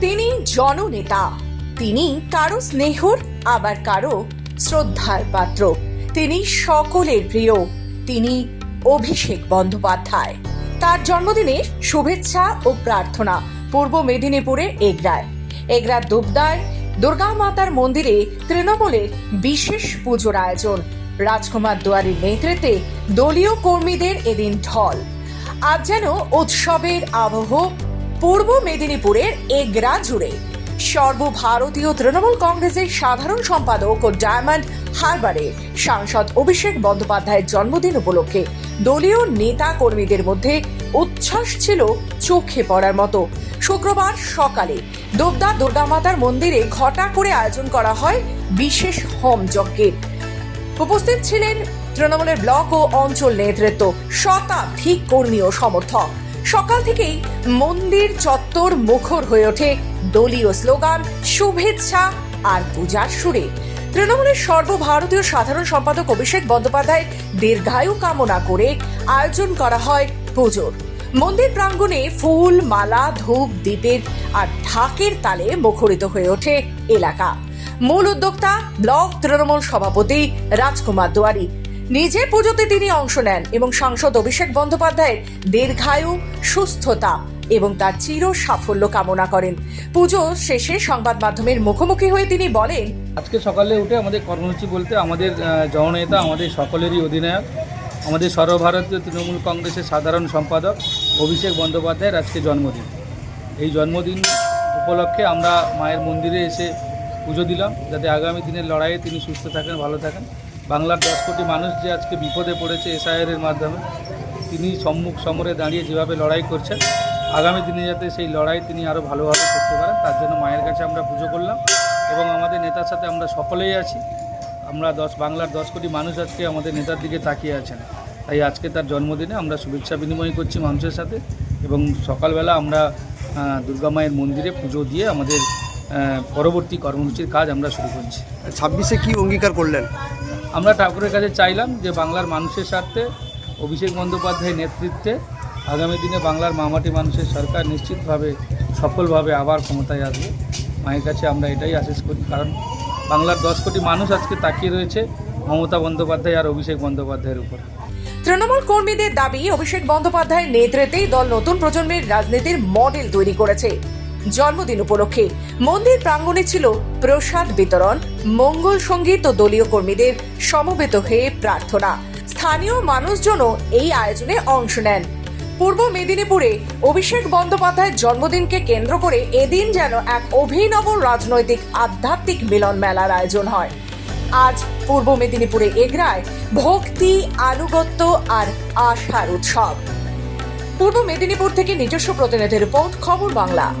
তিনি জননেতা। তিনি কারও স্নেহর, আবার কারও শ্রদ্ধার পাত্র। তিনি সকলের প্রিয়। তিনি অভিষেক বন্দ্যোপাধ্যায়। তার জন্মদিনের শুভেচ্ছা ও প্রার্থনা পূর্ব মেদিনীপুরের এগরায়। এগরার দুবদায় দুর্গা মাতার মন্দিরে তৃণমূলের বিশেষ পুজোর আয়োজন। রাজকুমার দুয়ারির নেতৃত্বে দলীয় কর্মীদের এদিন ঢল। আজ যেন উৎসবের আবহ পূর্ব মেদিনীপুরের এগরা জুড়ে সর্বভারতীয় তৃণমূল কংগ্রেসের সাধারণ সম্পাদক ও ডায়মন্ড হারবারে সাংসদ অভিষেক বন্দ্যোপাধ্যায়ের জন্মদিন উপলক্ষে দলীয় নেতা কর্মীদের মধ্যে উচ্ছ্বাস ছিল চোখে পড়ার মতো। শুক্রবার সকালে দোবদা দুর্গামাতার মন্দিরে ঘটা করে আয়োজন করা হয় বিশেষ হোম যজ্ঞের। উপস্থিত ছিলেন তৃণমূলের ব্লক ও অঞ্চল নেতৃত্ব, শতাধিক কর্মী ও সমর্থক। সকাল থেকেই মন্দির চত্বর মুখর হয়ে ওঠে দলীয় স্লোগান, শুভেচ্ছা আর পূজার সুরে। তৃণমূলের সর্বভারতীয় সাধারণ সম্পাদক অভিষেক বন্দ্যোপাধ্যায় দীর্ঘায়ু কামনা করে আয়োজন করা হয় পুজোর। মন্দির প্রাঙ্গণে ফুল, মালা, ধূপ দ্বীপের আর ঢাকের তালে মুখরিত হয়ে ওঠে এলাকা। মূল উদ্যোক্তা ব্লক তৃণমূল সভাপতি রাজকুমার দুয়ারি। নিজে পুজোতে তিনি অংশ নেন এবং সাংসদ অভিষেক বন্দ্যোপাধ্যায়ের দীর্ঘায়ু, সুস্থতা এবং তার চির সাফল্য কামনা করেন। পুজো শেষে সংবাদ মাধ্যমের মুখোমুখি হয়ে তিনি বলেন, আজকে সকালে উঠে আমাদের কর্মসূচি বলতে আমাদের জননেতা, আমাদের সকলেরই অধিনায়ক, আমাদের সর্বভারতীয় তৃণমূল কংগ্রেসের সাধারণ সম্পাদক অভিষেক বন্দ্যোপাধ্যায়ের আজকে জন্মদিন। এই জন্মদিন উপলক্ষে আমরা মায়ের মন্দিরে এসে পুজো দিলাম, যাতে আগামী দিনের লড়াইয়ে তিনি সুস্থ থাকেন, ভালো থাকেন। বাংলার দশ কোটি মানুষ যে আজকে বিপদে পড়েছে এসআইআর মাধ্যমে, তিনি সম্মুখ সমরে দাঁড়িয়ে যেভাবে লড়াই করছেন, আগামী দিনে যাতে সেই লড়াই তিনি আরও ভালোভাবে করতে পারেন, তার জন্য মায়ের কাছে আমরা পুজো করলাম এবং আমাদের নেতার সাথে আমরা সকলেই আছি। আমরা দশ, বাংলার দশ কোটি মানুষ আজকে আমাদের নেতার দিকে তাকিয়ে আছেন। তাই আজকে তার জন্মদিনে আমরা শুভেচ্ছা বিনিময় করছি মানুষের সাথে এবং সকালবেলা আমরা দুর্গা মায়ের মন্দিরে পুজো দিয়ে আমাদের পরবর্তী কর্মসূচির কাজ আমরা শুরু করছি। ছাব্বিশে কি অঙ্গীকার করলেন? আমরা ঠাকুরের কাছে চাইলাম যে বাংলার মানুষের স্বার্থে অভিষেক বন্দ্যোপাধ্যায়ের নেতৃত্বে আগামী দিনে বাংলার মামাটি মানুষের সরকার নিশ্চিতভাবে, সফলভাবে আবার ক্ষমতায় আসবে। মায়ের কাছে আমরা এটাই আশেষ করি। কারণ বাংলার দশ কোটি মানুষ আজকে তাকিয়ে রয়েছে মমতা বন্দ্যোপাধ্যায় আর অভিষেক বন্দ্যোপাধ্যায়ের উপর। তৃণমূল কর্মীদের দাবি, অভিষেক বন্দ্যোপাধ্যায়ের নেতৃত্বেই দল নতুন প্রজন্মের রাজনীতির মডেল তৈরি করেছে। জন্মদিন উপলক্ষে। মন্দির প্রাঙ্গণে ছিল প্রসাদ বিতরণ, মঙ্গল সংগীত ও দলীয় কর্মীদের সমবেত হয়ে প্রার্থনা। স্থানীয় মানুষজনও এই আয়োজনে অংশ নেন। পূর্ব মেদিনীপুরে অভিষেক বন্দ্যোপাধ্যায়ের জন্মদিনকে কেন্দ্র করে এদিন যেন এক অভিনব রাজনৈতিক আধ্যাত্মিক মিলন মেলার আয়োজন হয়। আজ পূর্ব মেদিনীপুরে এগরায় ভক্তি, আনুগত্য আর আশার উৎসব। পূর্ব মেদিনীপুর থেকে নিজস্ব প্রতিনিধি রিপোর্ট, খবর বাংলা।